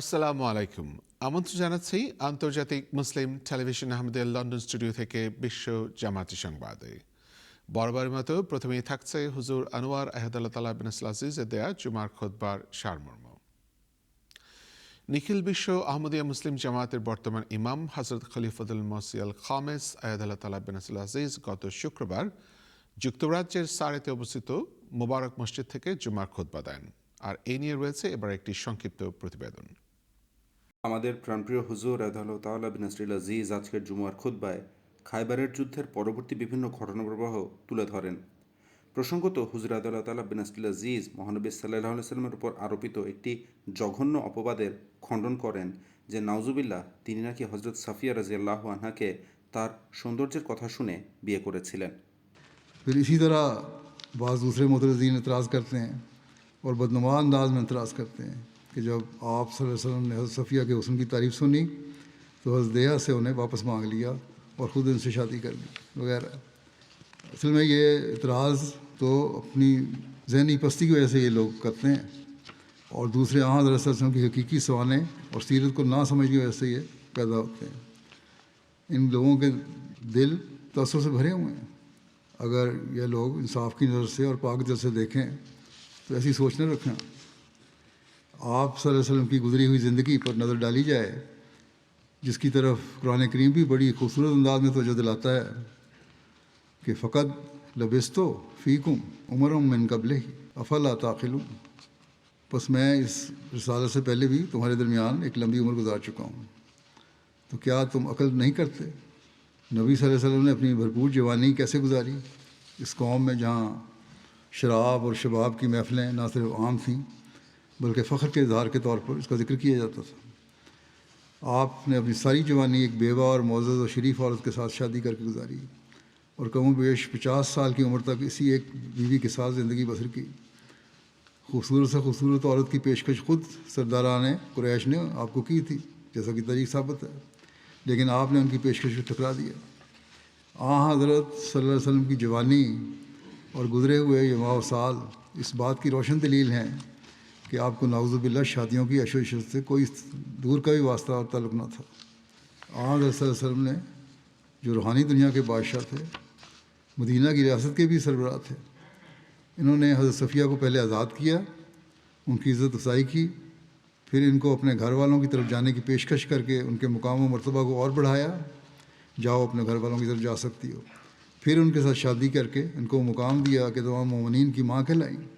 আসসালামু আলাইকুম। আমন্ত্রণ জানাচ্ছি আন্তর্জাতিক মুসলিম টেলিভিশন আহমেদের লন্ডন স্টুডিও থেকে বিশ্ব জামাতি সংবাদে। বরাবরের মতো প্রথমেই থাকছে হুজুর আনোয়ার আহদাল্লাহ তালা বিন আজিজের দেয়া জুমার খোদবার সারমর্ম। নিখিল বিশ্ব আহমদিয়া মুসলিম জামাতের বর্তমান ইমাম হজরত খলিফুদ্দুল মসিয়াল খামেস আয়াদাল্লাহ তালা বিন আজিজ গত শুক্রবার যুক্তরাজ্যের সারেতে অবস্থিত মোবারক মসজিদ থেকে জুমার খোদবা দেন। আর এই নিয়ে রয়েছে এবার একটি সংক্ষিপ্ত প্রতিবেদন। আমাদের প্রাণপ্রিয় হুজুর আদালত তাল্লাহ বিন আসরিল আজিজ আজকের জুমার খুদ্বায় খাইবারের যুদ্ধের পরবর্তী বিভিন্ন ঘটনাপ্রবাহ তুলে ধরেন প্রসঙ্গত হুজুর আদালত তাল্লাহ বিন আসরিল আজিজ মহানবী সাল্লাহ সাল্লামের উপর আরোপিত একটি জঘন্য অপবাদের খণ্ডন করেন যে নাউজুবিল্লাহ তিনি নাকি হজরত সাফিয়া রাজিয়াল্লাহ আনহাকে তার সৌন্দর্যের কথা শুনে বিয়ে করেছিলেন फिर इसी तरह बाज़ दूसरे मुतरजीन एतराज़ करते हैं और बदनुमा अंदाज में एतराज़ करते हैं کہ جب آپ صلی اللہ علیہ وسلم نے حضرت صفیہ کے حسن کی تعریف سنی تو حضرت دیہ سے انہیں واپس مانگ لیا اور خود ان سے شادی کر لی وغیرہ اصل میں یہ اعتراض تو اپنی ذہنی پستی کی وجہ سے یہ لوگ کرتے ہیں اور دوسرے آ حضرت وسلم کی حقیقی سوانے اور سیرت کو نہ سمجھ کی وجہ سے یہ پیدا ہوتے ہیں۔ ان لوگوں کے دل تأثر سے بھرے ہوئے ہیں۔ اگر یہ لوگ انصاف کی نظر سے اور پاک دل سے دیکھیں تو ایسی سوچ نہ رکھیں۔ آپ صلی اللہ علیہ وسلم کی گزری ہوئی زندگی پر نظر ڈالی جائے، جس کی طرف قرآن کریم بھی بڑی خوبصورت انداز میں توجہ دلاتا ہے کہ فقط لبستو فیکم عمرم من قبل ہی افلا تاخل بس میں اس رسالہ سے پہلے بھی تمہارے درمیان ایک لمبی عمر گزار چکا ہوں۔ تو کیا تم عقل نہیں کرتے؟ نبی صلی اللہ علیہ وسلم نے اپنی بھرپور جوانی کیسے گزاری؟ اس قوم میں جہاں شراب اور شباب کی محفلیں نہ صرف عام تھیں بلکہ فخر کے اظہار کے طور پر اس کا ذکر کیا جاتا تھا۔ آپ نے اپنی ساری جوانی ایک بیوہ اور معزز و شریف عورت کے ساتھ شادی کر کے گزاری اور کم و بیش پچاس سال کی عمر تک اسی ایک بیوی کے ساتھ زندگی بسر کی۔ خوبصورت سے خوبصورت عورت کی پیشکش خود سرداران قریش نے آپ کو کی تھی، جیسا کہ تاریخ ثابت ہے۔ لیکن آپ نے ان کی پیشکش کو ٹھکرا دیا۔ آ حضرت صلی اللہ علیہ وسلم کی جوانی اور گزرے ہوئے یہ ماہ سال اس بات کی روشن دلیل ہیں کہ آپ کو ناوز باللہ شادیوں کی عشو عشرت سے کوئی دور کا بھی واسطہ اور تعلق نہ تھا۔ آج علیہ وسلم نے جو روحانی دنیا کے بادشاہ تھے، مدینہ کی ریاست کے بھی سربراہ تھے۔ انہوں نے حضرت صفیہ کو پہلے آزاد کیا، ان کی عزت افزائی کی، پھر ان کو اپنے گھر والوں کی طرف جانے کی پیشکش کر کے ان کے مقام و مرتبہ کو اور بڑھایا۔ جاؤ، اپنے گھر والوں کی طرف جا سکتی ہو۔ پھر ان کے ساتھ شادی کر کے ان کو مقام دیا کہ تمام مومنین کی ماں کہلائیں۔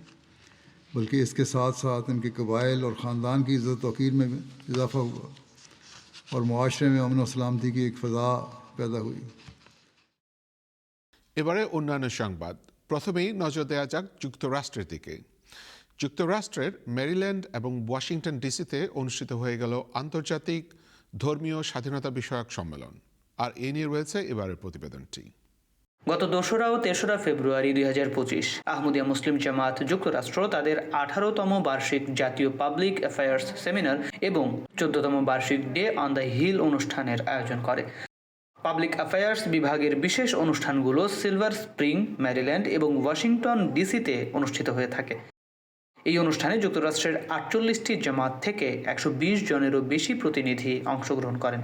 بلکہ اس کے ساتھ ساتھ ان کے قبائل اور خاندان کی عزت وقیر میں اضافہ ہوا اور معاشرے میں امن و سلامتی کی ایک فضا پیدا ہوئی এবারে অন্যান্য সংবাদ। প্রথমেই নজর দেয়া যাক যুক্তরাষ্ট্রের দিকে। যুক্তরাষ্ট্রের মেরিল্যান্ড এবং ওয়াশিংটন ডিসিতে অনুষ্ঠিত হয়ে গেল আন্তর্জাতিক ধর্মীয় স্বাধীনতা বিষয়ক সম্মেলন। আর এ নিয়ে রয়েছে এবারের প্রতিবেদনটি। গত দোসরা ও তেসরা ফেব্রুয়ারি দুই হাজার পঁচিশ আহমদিয়া মুসলিম জামাত যুক্তরাষ্ট্র তাদের আঠারোতম বার্ষিক জাতীয় পাবলিক অ্যাফেয়ার্স সেমিনার এবং চোদ্দতম বার্ষিক ডে অন দ্য হিল অনুষ্ঠানের আয়োজন করে। পাবলিক অ্যাফেয়ার্স বিভাগের বিশেষ অনুষ্ঠানগুলো সিলভার স্প্রিং, ম্যারিল্যান্ড এবং ওয়াশিংটন ডিসিতে অনুষ্ঠিত হয়ে থাকে। এই অনুষ্ঠানে যুক্তরাষ্ট্রের আটচল্লিশটি জামাত থেকে একশো বিশ জনেরও বেশি প্রতিনিধি অংশগ্রহণ করেন।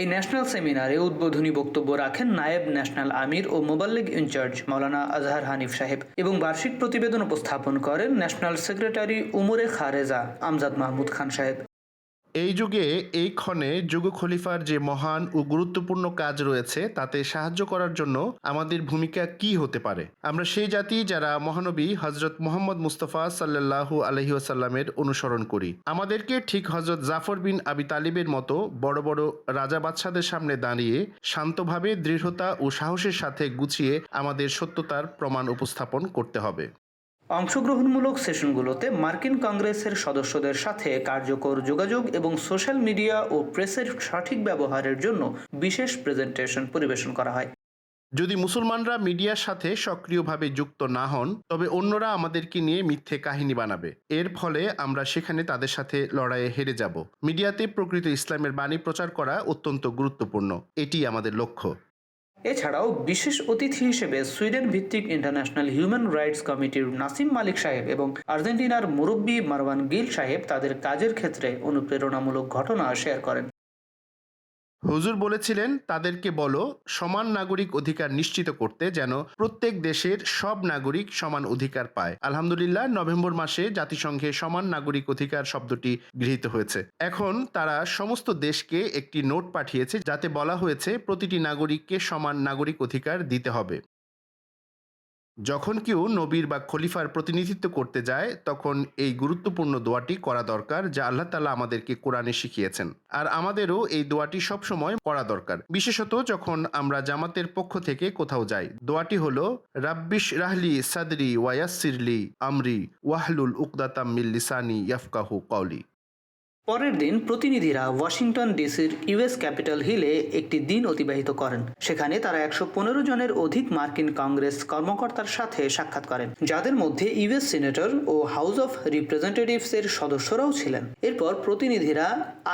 এই ন্যাশনাল সেমিনারে উদ্বোধনী বক্তব্য রাখেন নায়েব ন্যাশনাল আমির ও মোবাল্লিগ ইনচার্জ মৌলানা আজহার হানিফ সাহেব এবং বার্ষিক প্রতিবেদন উপস্থাপন করেন ন্যাশনাল সেক্রেটারি উমরে খারেজা, আমজাদ মাহমুদ খান সাহেব। এই যুগে এই ক্ষণে যুগ খলিফার যে মহান ও গুরুত্বপূর্ণ কাজ রয়েছে, তাতে সাহায্য করার জন্য আমাদের ভূমিকা কি হতে পারে? আমরা সেই জাতি যারা মহানবী হজরত মোহাম্মদ মুস্তফা সাল্লাল্লাহু আলহি আসাল্লামের অনুসরণ করি। আমাদেরকে ঠিক হজরত জাফর বিন আবি তালিবের মতো বড় বড় রাজা বাদশাদের সামনে দাঁড়িয়ে শান্তভাবে, দৃঢ়তা ও সাহসের সাথে গুছিয়ে আমাদের সত্যতার প্রমাণ উপস্থাপন করতে হবে। অংশগ্রহণমূলক সেশনগুলোতে মার্কিন কংগ্রেসের সদস্যদের সাথে কার্যকর যোগাযোগ এবং সোশ্যাল মিডিয়া ও প্রেসের সঠিক ব্যবহারের জন্য বিশেষ প্রেজেন্টেশন পরিবেশন করা হয়। যদি মুসলমানরা মিডিয়ার সাথে সক্রিয়ভাবে যুক্ত না হন, তবে অন্যরা আমাদেরকে নিয়ে মিথ্যে কাহিনী বানাবে। এর ফলে আমরা সেখানে তাদের সাথে লড়াইয়ে হেরে যাব। মিডিয়াতে প্রকৃত ইসলামের বাণী প্রচার করা অত্যন্ত গুরুত্বপূর্ণ। এটি আমাদের লক্ষ্য। এছাড়াও বিশেষ অতিথি হিসেবে সুইডেন ভিত্তিক ইন্টারন্যাশনাল হিউম্যান রাইটস কমিটির নাসিম মালিক সাহেব এবং আর্জেন্টিনার মুরব্বী মারওয়ান গিল সাহেব তাদের কাজের ক্ষেত্রে অনুপ্রেরণামূলক ঘটনা শেয়ার করেন। হুজুর বলেছিলেন, তাদেরকে বলো, সমান নাগরিক অধিকার নিশ্চিত করতে যেন প্রত্যেক দেশের সব নাগরিক সমান অধিকার পায়। আলহামদুলিল্লাহ, নভেম্বর মাসে জাতিসংঘে সমান নাগরিক অধিকার শব্দটি গৃহীত হয়েছে। এখন তারা সমস্ত দেশকে একটি নোট পাঠিয়েছে, যাতে বলা হয়েছে, প্রতিটি নাগরিককে সমান নাগরিক অধিকার দিতে হবে। যখন কেউ নবীর বা খলিফার প্রতিনিধিত্ব করতে যায়, তখন এই গুরুত্বপূর্ণ দোয়াটি করা দরকার যা আল্লাহ তালা আমাদেরকে কোরআনে শিখিয়েছেন। আর আমাদেরও এই দোয়াটি সবসময় করা দরকার। বিশেষত যখন আমরা জামাতের পক্ষ থেকে কোথাও যাই, দোয়াটি হল, রাব্বিশ রাহলি সাদরি ওয়াসিরলি আমরি ওয়াহলুল উকদাতাম মিল লিসানি ইয়াফকাহু কওলি। পরের দিন প্রতিনিধিরা ওয়াশিংটন ডিসির ইউএস ক্যাপিটাল হিলে একটি দিন অতিবাহিত করেন। সেখানে তারা একশো পনেরো জনের অধিক মার্কিন কংগ্রেস কর্মকর্তার সাথে সাক্ষাৎ করেন, যাদের মধ্যে ইউএস সিনেটর ও হাউস অফ রিপ্রেজেন্টেটিভস এর সদস্যরাও ছিলেন। এরপর প্রতিনিধিরা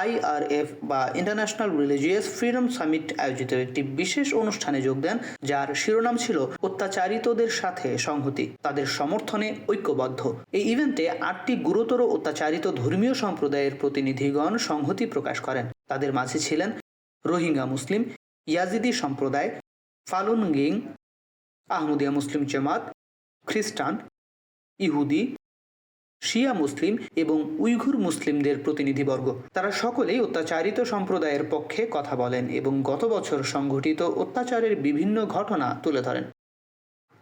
আইআরএফ বা ইন্টারন্যাশনাল রিলিজিয়াস ফ্রিডম সামিট আয়োজিত একটি বিশেষ অনুষ্ঠানে যোগ দেন, যার শিরোনাম ছিল অত্যাচারিতদের সাথে সংহতি, তাদের সমর্থনে ঐক্যবদ্ধ। এই ইভেন্টে আটটি গুরুতর অত্যাচারিত ধর্মীয় সম্প্রদায়ের প্রতিনিধিগণ সংহতি প্রকাশ করেন। তাদের মাঝে ছিলেন রোহিঙ্গা মুসলিম ইয়াজিদি সম্প্রদায় ফালুন গিং আহমদিয়া মুসলিম জামাত, খ্রিস্টান, ইহুদি, শিয়া মুসলিম এবং উইঘুর মুসলিমদের প্রতিনিধিবর্গ। তারা সকলেই অত্যাচারিত সম্প্রদায়ের পক্ষে কথা বলেন এবং গত বছর সংঘটিত অত্যাচারের বিভিন্ন ঘটনা তুলে ধরেন।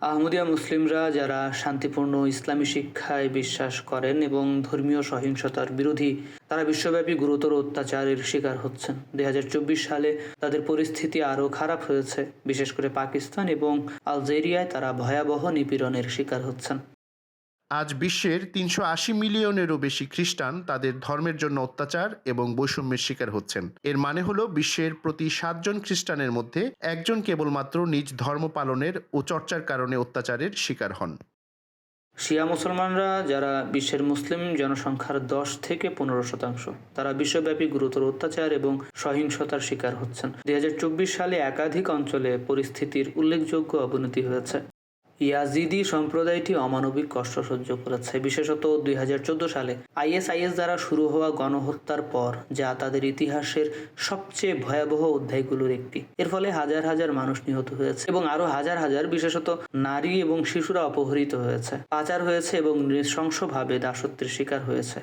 আহমদিয়া মুসলিমরা যারা শান্তিপূর্ণ ইসলামী শিক্ষায় বিশ্বাস করেন এবং ধর্মীয় সহিংসতার বিরোধী, তারা বিশ্বব্যাপী গুরুতর অত্যাচারের শিকার হচ্ছেন। দুই হাজার চব্বিশ সালে তাদের পরিস্থিতি আরও খারাপ হয়েছে। বিশেষ করে পাকিস্তান এবং আলজেরিয়ায় তারা ভয়াবহ নিপীড়নের শিকার হচ্ছেন। আজ বিশ্বের তিনশো আশি মিলিয়নেরও বেশি খ্রিস্টান তাদের ধর্মের জন্য অত্যাচার এবং বৈষম্যের শিকার হচ্ছেন। এর মানে হলো বিশ্বের প্রতি সাতজন খ্রিস্টানের মধ্যে একজন কেবলমাত্র নিজ ধর্ম পালনের ও চর্চার কারণে অত্যাচারের শিকার হন। শিয়া মুসলমানরা, যারা বিশ্বের মুসলিম জনসংখ্যার দশ থেকে পনেরো শতাংশ, তারা বিশ্বব্যাপী গুরুতর অত্যাচার এবং সহিংসতার শিকার হচ্ছেন। দুই হাজার চব্বিশ সালে একাধিক অঞ্চলে পরিস্থিতির উল্লেখযোগ্য অবনতি হয়েছে। ইয়াজিদি সম্প্রদায়টি অমানবিক কষ্ট সহ্য করেছে। বিশেষত দুই হাজার চোদ্দ সালে আইএসআইএস দ্বারা শুরু হওয়া গণহত্যার পর, যা তাদের ইতিহাসের সবচেয়ে ভয়াবহ অধ্যায়গুলোর একটি। এর ফলে হাজার হাজার মানুষ নিহত হয়েছে এবং আরও হাজার হাজার, বিশেষত নারী এবং শিশুরা অপহৃত হয়েছে। পাচার হয়েছে এবং নৃশংসভাবে দাসত্বের শিকার হয়েছে।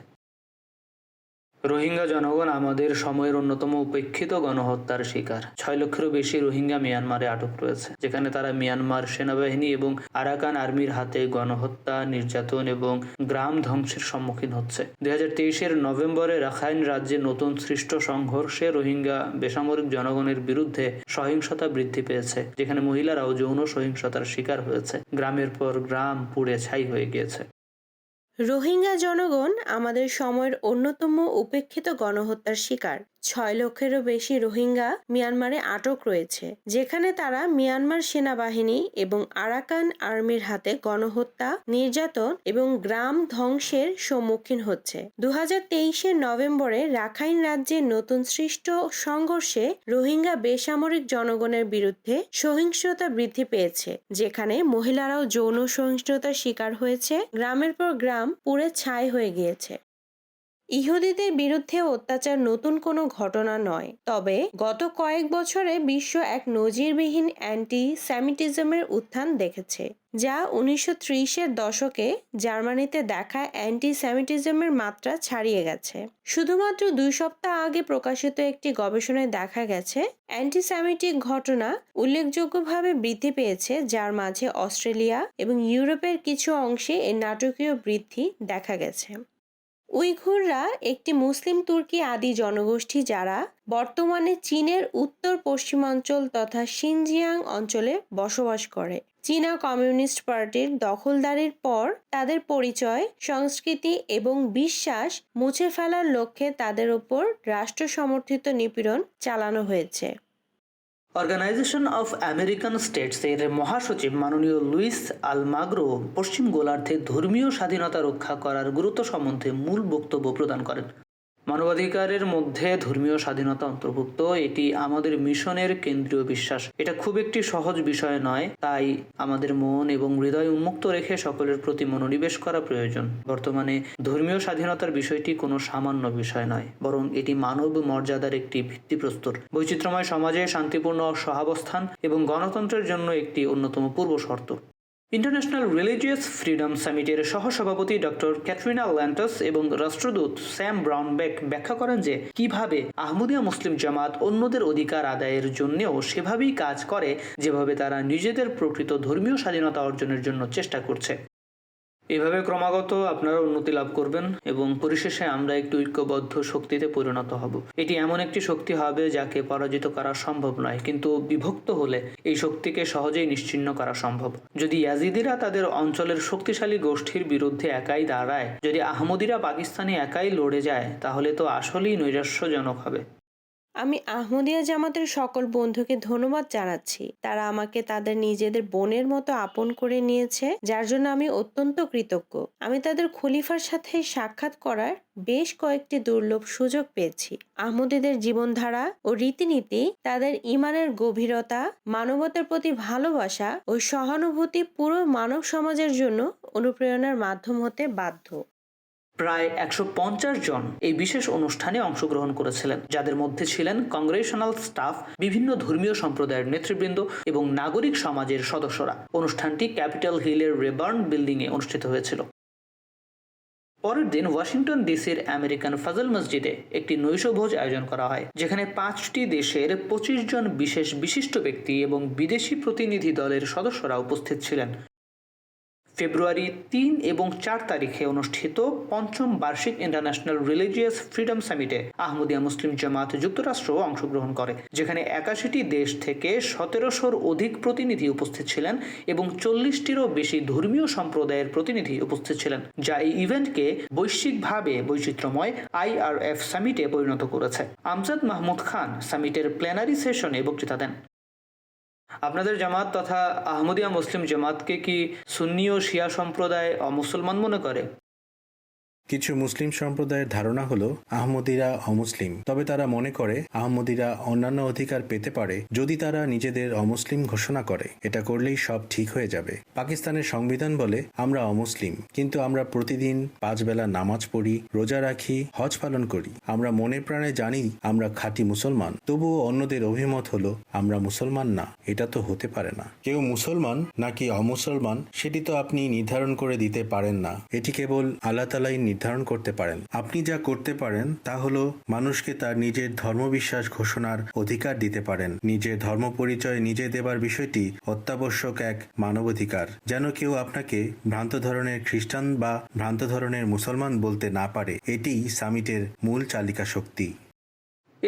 রোহিঙ্গা জনগণ আমাদের সময়ের অন্যতম উপেক্ষিত গণহত্যার শিকার। ছয় লক্ষেরও বেশি রোহিঙ্গা মিয়ানমারে আটক রয়েছে, যেখানে তারা মিয়ানমার সেনাবাহিনী এবং আরাকান আর্মির হাতে গণহত্যা, নির্যাতন এবং গ্রাম ধ্বংসের সম্মুখীন হচ্ছে। দুই হাজার তেইশের নভেম্বরে রাখাইন রাজ্যে নতুন সৃষ্ট সংঘর্ষে রোহিঙ্গা বেসামরিক জনগণের বিরুদ্ধে সহিংসতা বৃদ্ধি পেয়েছে, যেখানে মহিলারাও যৌন সহিংসতার শিকার হয়েছে। গ্রামের পর গ্রাম পুড়ে ছাই হয়ে গিয়েছে। রোহিঙ্গা জনগণ আমাদের সময়ের অন্যতম উপেক্ষিত গণহত্যার শিকার। ছয় লক্ষেরও বেশি রোহিঙ্গা মিয়ানমারে আটক রয়েছে, যেখানে তারা মিয়ানমার সেনাবাহিনী এবং আরাকান আর্মির হাতে গণহত্যা, নির্যাতন এবং গ্রাম ধ্বংসের সম্মুখীন হচ্ছে। দু তেইশের নভেম্বরে রাখাইন রাজ্যে নতুন সৃষ্ট সংঘর্ষে রোহিঙ্গা বেসামরিক জনগণের বিরুদ্ধে সহিংসতা বৃদ্ধি পেয়েছে, যেখানে মহিলারাও যৌন সহিংসতার শিকার হয়েছে। গ্রামের পর গ্রাম পুড়ে ছাই হয়ে গিয়েছে। ইহুদিদের বিরুদ্ধে অত্যাচার নতুন কোনো ঘটনা নয়। তবে গত কয়েক বছরে বিশ্ব এক নজিরবিহীন অ্যান্টি স্যামিটিজমের উত্থান দেখেছে, যা উনিশশো ত্রিশের দশকে জার্মানিতে দেখা অ্যান্টি স্যামিটিজমের মাত্রা ছাড়িয়ে গেছে। শুধুমাত্র দুই সপ্তাহ আগে প্রকাশিত একটি গবেষণায় দেখা গেছে অ্যান্টিস্যামিটিক ঘটনা উল্লেখযোগ্যভাবে বৃদ্ধি পেয়েছে, যার মাঝে অস্ট্রেলিয়া এবং ইউরোপের কিছু অংশে এর নাটকীয় বৃদ্ধি দেখা গেছে। উইঘুররা একটি মুসলিম তুর্কি আদি জনগোষ্ঠী যারা বর্তমানে চীনের উত্তর পশ্চিমাঞ্চল তথা সিনজিয়াং অঞ্চলে বসবাস করে। চীনা কমিউনিস্ট পার্টির দখলদারির পর তাদের পরিচয়, সংস্কৃতি এবং বিশ্বাস মুছে ফেলার লক্ষ্যে তাদের উপর রাষ্ট্র সমর্থিত নিপীড়ন চালানো হয়েছে। অর্গানাইজেশন অফ আমেরিকান স্টেটস এর মহাসচিব মাননীয় লুইস আলমাগ্রো পশ্চিম গোলার্ধে ধর্মীয় স্বাধীনতা রক্ষা করার গুরুত্ব সম্বন্ধে মূল বক্তব্য প্রদান করেন। মানবাধিকারের মধ্যে ধর্মীয় স্বাধীনতা অন্তর্ভুক্ত, এটি আমাদের মিশনের কেন্দ্রীয় বিশ্বাস। এটা খুব একটি সহজ বিষয় নয়, তাই আমাদের মন এবং হৃদয় উন্মুক্ত রেখে সকলের প্রতি মনোনিবেশ করা প্রয়োজন। বর্তমানে ধর্মীয় স্বাধীনতার বিষয়টি কোনো সামান্য বিষয় নয়, বরং এটি মানব মর্যাদার একটি ভিত্তিপ্রস্তর। বৈচিত্র্যময় সমাজে শান্তিপূর্ণ সহাবস্থান এবং গণতন্ত্রের জন্য একটি অন্যতম পূর্ব শর্ত ইন্টারন্যাশনাল রিলিজিয়াস ফ্রিডম সামিটের সহসভাপতি ডক্টর ক্যাটরিনা ল্যান্টস এবং রাষ্ট্রদূত স্যাম ব্রাউনবেক ব্যাখ্যা করেন যে কীভাবে আহমদিয়া মুসলিম জামাত অন্যদের অধিকার আদায়ের জন্যও সেভাবেই কাজ করে, যেভাবে তারা নিজেদের প্রকৃত ধর্মীয় স্বাধীনতা অর্জনের জন্য চেষ্টা করছে। এভাবে ক্রমাগত আপনারা উন্নতি লাভ করবেন এবং পরিশেষে আমরা একটি ঐক্যবদ্ধ শক্তিতে পরিণত হব। এটি এমন একটি শক্তি হবে যাকে পরাজিত করা সম্ভব নয়, কিন্তু বিভক্ত হলে এই শক্তিকে সহজেই নিশ্চিহ্ন করা সম্ভব। যদি ইয়াজিদিরা তাদের অঞ্চলের শক্তিশালী গোষ্ঠীর বিরুদ্ধে একাই দাঁড়ায়, যদি আহমদিরা পাকিস্তানে একাই লড়ে যায়, তাহলে তো আসলেই নৈরাশ্যজনক হবে। আমি আহমদিয়া জামাতের সকল বন্ধুকে ধন্যবাদ জানাচ্ছি। তারা আমাকে তাদের নিজেদের বোনের মতো আপন করে নিয়েছে, যার জন্য আমি অত্যন্ত কৃতজ্ঞ। আমি তাদের খলিফার সাথে সাক্ষাৎ করার বেশ কয়েকটি দুর্লভ সুযোগ পেয়েছি। আহমদীদের জীবনধারা ও রীতিনীতি, তাদের ইমানের গভীরতা, মানবতার প্রতি ভালোবাসা ও সহানুভূতি পুরো মানব সমাজের জন্য অনুপ্রেরণার মাধ্যম হতে বাধ্য। প্রায় একশো পঞ্চাশ জন এই বিশেষ অনুষ্ঠানে অংশগ্রহণ করেছিলেন। যাদের মধ্যে ছিলেন কংগ্রেশনাল স্টাফ, বিভিন্ন ধর্মীয় সম্প্রদায়ের নেতৃবৃন্দ এবং নাগরিক সমাজের সদস্যরা। অনুষ্ঠানটি ক্যাপিটাল হিলের রেবার্ন বিল্ডিং এ অনুষ্ঠিত হয়েছিল। পরের দিন ওয়াশিংটন ডিসির আমেরিকান ফাজল মসজিদে একটি নৈশভোজ আয়োজন করা হয়, যেখানে পাঁচটি দেশের পঁচিশ জন বিশেষ বিশিষ্ট ব্যক্তি এবং বিদেশি প্রতিনিধি দলের সদস্যরা উপস্থিত ছিলেন। ফেব্রুয়ারি তিন এবং চার তারিখে অনুষ্ঠিত পঞ্চম বার্ষিক ইন্টারন্যাশনাল রিলিজিয়াস ফ্রিডম সামিটে আহমদিয়া মুসলিম জামাত যুক্তরাষ্ট্র অংশগ্রহণ করে, যেখানে একাশিটি দেশ থেকে সতেরোশোর অধিক প্রতিনিধি উপস্থিত ছিলেন এবং চল্লিশটিরও বেশি ধর্মীয় সম্প্রদায়ের প্রতিনিধি উপস্থিত ছিলেন, যা এই ইভেন্টকে বৈশ্বিকভাবে বৈচিত্র্যময় আইআরএফ সামিটে পরিণত করেছে। আমজাদ মাহমুদ খান সামিটের প্ল্যানারি সেশনে বক্তৃতা দেন। আপনাদের জামাত তথা আহমদিয়া মুসলিম জামাতকে কি সুন্নি ও শিয়া সম্প্রদায় অমুসলমান মনে করে? কিছু মুসলিম সম্প্রদায়ের ধারণা হলো আহমদিরা অমুসলিম। তবে তারা মনে করে আহমদিরা অন্যান্য অধিকার পেতে পারে যদি তারা নিজেদের অমুসলিম ঘোষণা করে। এটা করলেই সব ঠিক হয়ে যাবে। পাকিস্তানের সংবিধান বলে, আমরা অমুসলিম, কিন্তু আমরা প্রতিদিন পাঁচ বেলা নামাজ পড়ি, রোজা রাখি, হজ পালন করি। আমরা মনে প্রাণে জানি আমরা খাঁটি মুসলমান। তবুও অন্যদের অভিমত হলো, আমরা মুসলমান না, এটা তো হতে পারে না। কেউ মুসলমান নাকি অমুসলমান, সেটি তো আপনি নির্ধারণ করে দিতে পারেন না। এটি কেবল আল্লাহ তালাই নির্ধারণ করতে পারেন। আপনি যা করতে পারেন তা হলো মানুষকে তার নিজের ধর্মবিশ্বাস ঘোষণার অধিকার দিতে পারেন। নিজের ধর্ম পরিচয় নিজে দেবার বিষয়টি অত্যাবশ্যক এক মানবাধিকার। যেন কেউ আপনাকে ভ্রান্ত ধরনের খ্রিস্টান বা ভ্রান্ত ধরনের মুসলমান বলতে না পারে। এটি সামিটের মূল চালিকা শক্তি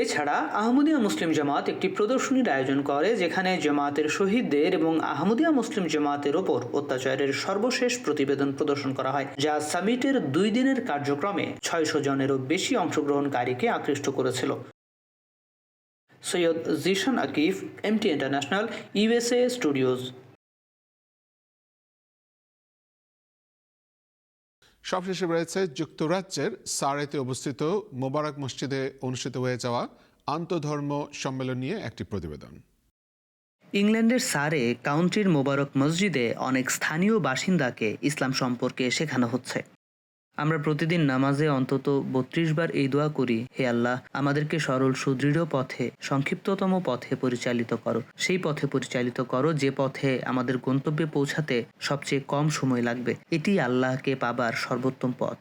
এছাড়া আহমদিয়া মুসলিম জামাত একটি প্রদর্শনীর আয়োজন করে, যেখানে জামাতের শহীদদের এবং আহমদিয়া মুসলিম জামাতের ওপর অত্যাচারের সর্বশেষ প্রতিবেদন প্রদর্শন করা হয়, যা সামিটের দুই দিনের কার্যক্রমে ছয়শো জনেরও বেশি অংশগ্রহণকারীকে আকৃষ্ট করেছিল। Syed Zeeshan Akif MT International USA studios সবশেষে রয়েছে যুক্তরাজ্যের সারেতে অবস্থিত মোবারক মসজিদে অনুষ্ঠিত হয়ে যাওয়া আন্তধর্ম সম্মেলন নিয়ে একটি প্রতিবেদন। ইংল্যান্ডের সারে কাউন্টির মোবারক মসজিদে অনেক স্থানীয় বাসিন্দাকে ইসলাম সম্পর্কে শেখানো হচ্ছে। আমরা প্রতিদিন নামাজে অন্তত বত্রিশ বার এই দোয়া করি, হে আল্লাহ, আমাদেরকে সরল, সুদৃঢ় পথে, সংক্ষিপ্ততম পথে পরিচালিত করো। সেই পথে পরিচালিত করো যে পথে আমাদের গন্তব্যে পৌঁছাতে সবচেয়ে কম সময় লাগবে। এটি আল্লাহকে পাবার সর্বোত্তম পথ।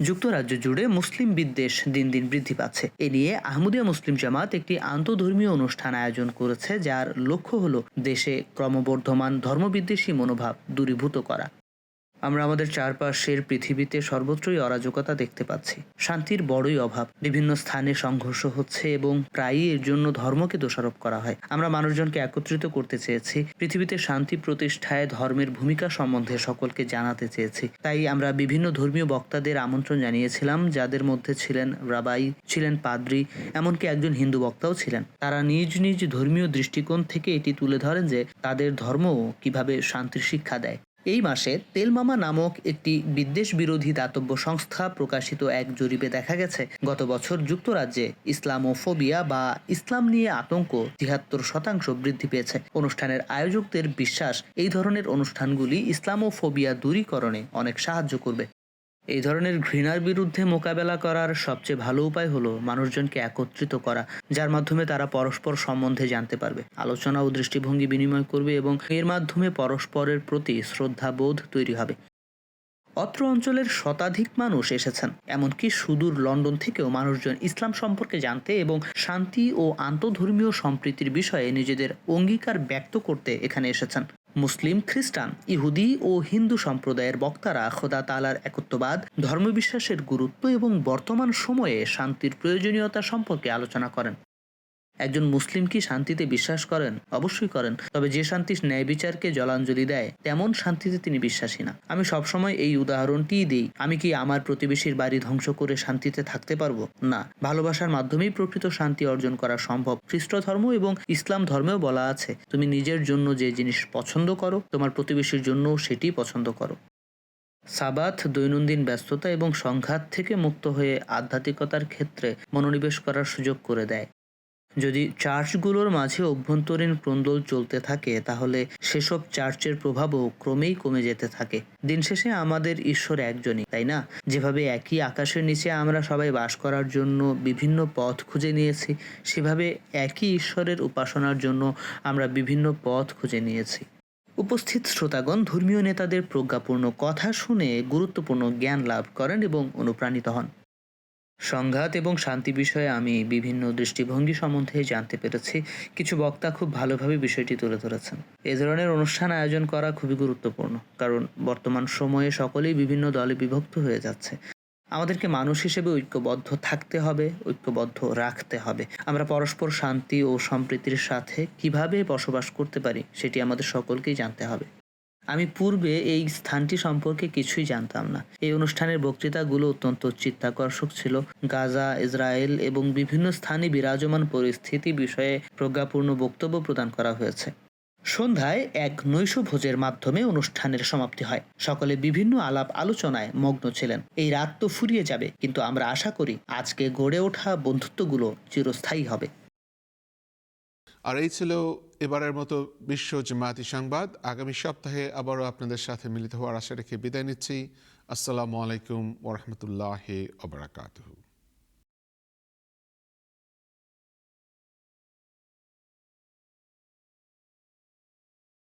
যুক্তরাজ্য জুড়ে মুসলিম বিদ্বেষ দিন দিন বৃদ্ধি পাচ্ছে। এ নিয়ে আহমদিয়া মুসলিম জামাত একটি আন্তধর্মীয় অনুষ্ঠান আয়োজন করেছে, যার লক্ষ্য হল দেশে ক্রমবর্ধমান ধর্মবিদ্বেষী মনোভাব দূরীভূত করা। আমরা আমাদের চারপাশের পৃথিবীতে সর্বত্রই অরাজকতা দেখতে পাচ্ছি। শান্তির বড়ই অভাব। বিভিন্ন স্থানে সংঘর্ষ হচ্ছে এবং প্রায়ই এর জন্য ধর্মকে দোষারোপ করা হয়। আমরা মানুষজনকে একত্রিত করতে চেয়েছি। পৃথিবীতে শান্তি প্রতিষ্ঠায় ধর্মের ভূমিকা সম্বন্ধে সকলকে জানাতে চেয়েছি। তাই আমরা বিভিন্ন ধর্মীয় বক্তাদের আমন্ত্রণ জানিয়েছিলাম, যাদের মধ্যে ছিলেন রাবাই, ছিলেন পাদ্রি, এমনকি একজন হিন্দু বক্তাও ছিলেন। তারা নিজ নিজ ধর্মীয় দৃষ্টিকোণ থেকে এটি তুলে ধরেন যে তাদের ধর্ম কীভাবে শান্তির শিক্ষা দেয়। এই মাসে তেলমামা নামক একটি বিদ্বেষ বিরোধী দাতব্য সংস্থা প্রকাশিত এক জরিপে দেখা গেছে, গত বছর যুক্তরাজ্যে ইসলামোফোবিয়া বা ইসলাম নিয়ে আতঙ্ক তিহাত্তর শতাংশ বৃদ্ধি পেয়েছে। অনুষ্ঠানের আয়োজকদের বিশ্বাস, এই ধরনের অনুষ্ঠানগুলি ইসলামোফোবিয়া দূরীকরণে অনেক সাহায্য করবে। এই ধরনের ঘৃণার বিরুদ্ধে মোকাবেলা করার সবচেয়ে ভালো উপায় হলো মানুষজনকে একত্রিত করা, যার মাধ্যমে তারা পরস্পর সম্বন্ধে জানতে পারবে। আলোচনা ও দৃষ্টিভঙ্গি বিনিময় করবে এবং এর মাধ্যমে পরস্পরের প্রতি শ্রদ্ধাবোধ তৈরি হবে। অত্র অঞ্চলের শতাধিক মানুষ এসেছেন, এমনকি সুদূর লন্ডন থেকেও মানুষজন ইসলাম সম্পর্কে জানতে এবং শান্তি ও আন্তধর্মীয় সম্প্রীতির বিষয়ে নিজেদের অঙ্গীকার ব্যক্ত করতে এখানে এসেছেন। মুসলিম, খ্রিস্টান, ইহুদি ও হিন্দু সম্প্রদায়ের বক্তারা খোদা তালার একত্ববাদ, ধর্মবিশ্বাসের গুরুত্ব এবং বর্তমান সময়ে শান্তির প্রয়োজনীয়তা সম্পর্কে আলোচনা করেন। একজন মুসলিম কি শান্তিতে বিশ্বাস করেন? অবশ্যই করেন। তবে যে শান্তি ন্যায় বিচারকে জলাঞ্জলি দেয়, তেমন শান্তিতে তিনি বিশ্বাসী না। আমি সবসময় এই উদাহরণটিই দিই। আমি কি আমার প্রতিবেশীর বাড়ি ধ্বংস করে শান্তিতে থাকতে পারব? না। ভালোবাসার মাধ্যমেই প্রকৃত শান্তি অর্জন করা সম্ভব। খ্রিস্ট ধর্ম এবং ইসলাম ধর্মেও বলা আছে, তুমি নিজের জন্য যে জিনিস পছন্দ করো, তোমার প্রতিবেশীর জন্য সেটি পছন্দ করো। সাবাথ, দৈনন্দিন ব্যস্ততা এবং সংঘাত থেকে মুক্ত হয়ে আধ্যাত্মিকতার ক্ষেত্রে মনোনিবেশ করার সুযোগ করে দেয়। যদি চার্চগুলোর মাঝে অভ্যন্তরীণ ক্রন্দল চলতে থাকে, তাহলে সেসব চার্চের প্রভাবও ক্রমেই কমে যেতে থাকে। দিন শেষে আমাদের ঈশ্বর একজনই, তাই না? যেভাবে একই আকাশের নিচে আমরা সবাই বাস করার জন্য বিভিন্ন পথ খুঁজে নিয়েছি, সেভাবে একই ঈশ্বরের উপাসনার জন্য আমরা বিভিন্ন পথ খুঁজে নিয়েছি। উপস্থিত শ্রোতাগণ, ধর্মীয় নেতাদের প্রজ্ঞাপূর্ণ কথা শুনে গুরুত্বপূর্ণ জ্ঞান লাভ করেন এবং অনুপ্রাণিত হন। সংঘাত এবং শান্তি বিষয়ে আমি বিভিন্ন দৃষ্টিভঙ্গি সম্বন্ধে জানতে পেরেছি। কিছু বক্তা খুব ভালোভাবে বিষয়টি তুলে ধরেছেন। এ ধরনের অনুষ্ঠান আয়োজন করা খুবই গুরুত্বপূর্ণ, কারণ বর্তমান সময়ে সকলেই বিভিন্ন দলে বিভক্ত হয়ে যাচ্ছে। আমাদেরকে মানুষ হিসেবে ঐক্যবদ্ধ থাকতে হবে, ঐক্যবদ্ধ রাখতে হবে। আমরা পরস্পর শান্তি ও সম্প্রীতির সাথে কীভাবে বসবাস করতে পারি, সেটি আমাদের সকলকেই জানতে হবে। আমি পূর্বে এই স্থানটি সম্পর্কে কিছুই জানতাম না। এই অনুষ্ঠানের বক্তৃতাগুলো অত্যন্ত চিত্তাকর্ষক ছিল। গাজা, ইসরায়েল এবং বিভিন্ন স্থানে বিরাজমান পরিস্থিতি বিষয়ে প্রজ্ঞাপূর্ণ বক্তব্য প্রদান করা হয়েছে। সন্ধ্যায় এক নৈশ ভোজের মাধ্যমে অনুষ্ঠানের সমাপ্তি হয়। সকলে বিভিন্ন আলাপ আলোচনায় মগ্ন ছিলেন। এই রাত তো ফুরিয়ে যাবে, কিন্তু আমরা আশা করি আজকে গড়ে ওঠা বন্ধুত্বগুলো চিরস্থায়ী হবে। আর এই ছিল এবারের মতো বিশ্ব জমাতি সংবাদ, আগামী সপ্তাহে আবারও আপনাদের সাথে মিলিত হওয়ার আশা রেখে বিদায় নিচ্ছি। আসসালামু আলাইকুম ওরহমতুল্লাহ ওবরাকাতহু